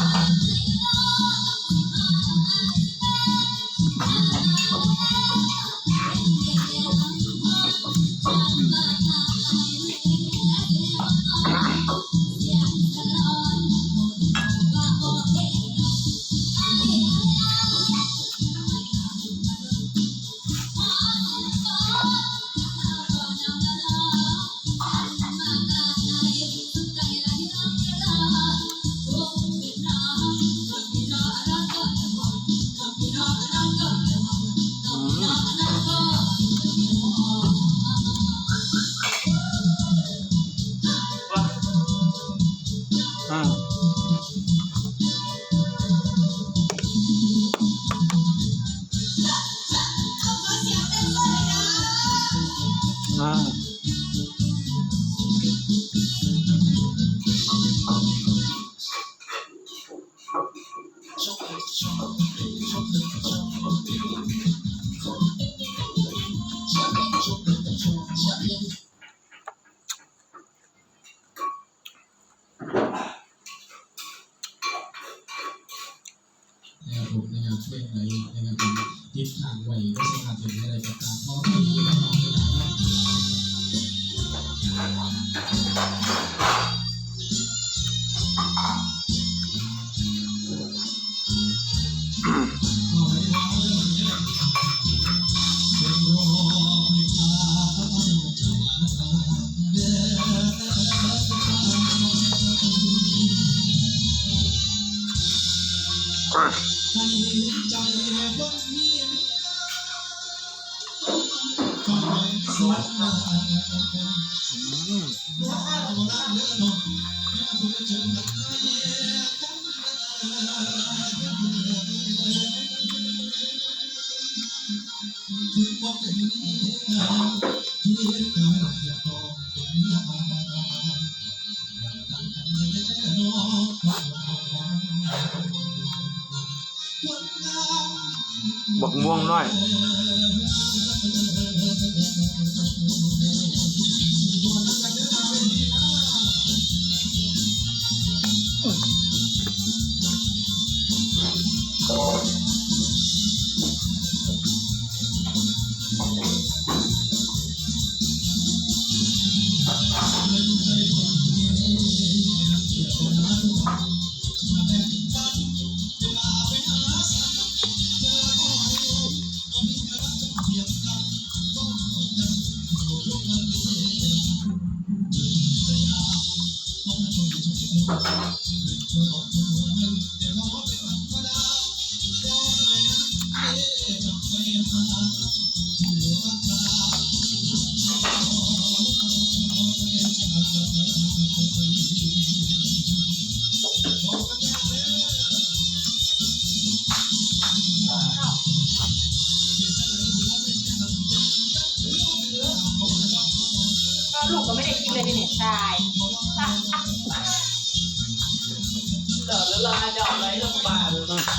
Mm-hmm. ผมติดทางไว้ก็สามารถเป็นอะไรกับการมอที่น้องๆได้นะ อืม บักม่วงน้อยอ ลูกก็ไม่ได้กินเลยนี่เนี่ยตายเดี๋ยวแล้วเราจะเอาไว้โรงพยาบาล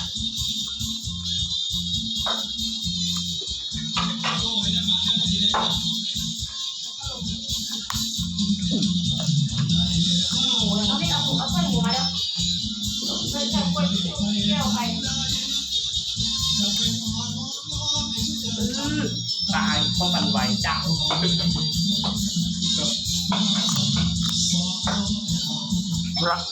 อืมหมูแล้วก็ไม่เอาหมูเอากล้วยหมูมาแล้วเพื่อนจะกล้วยแก้วไปตายเพราะมันไวจังรัก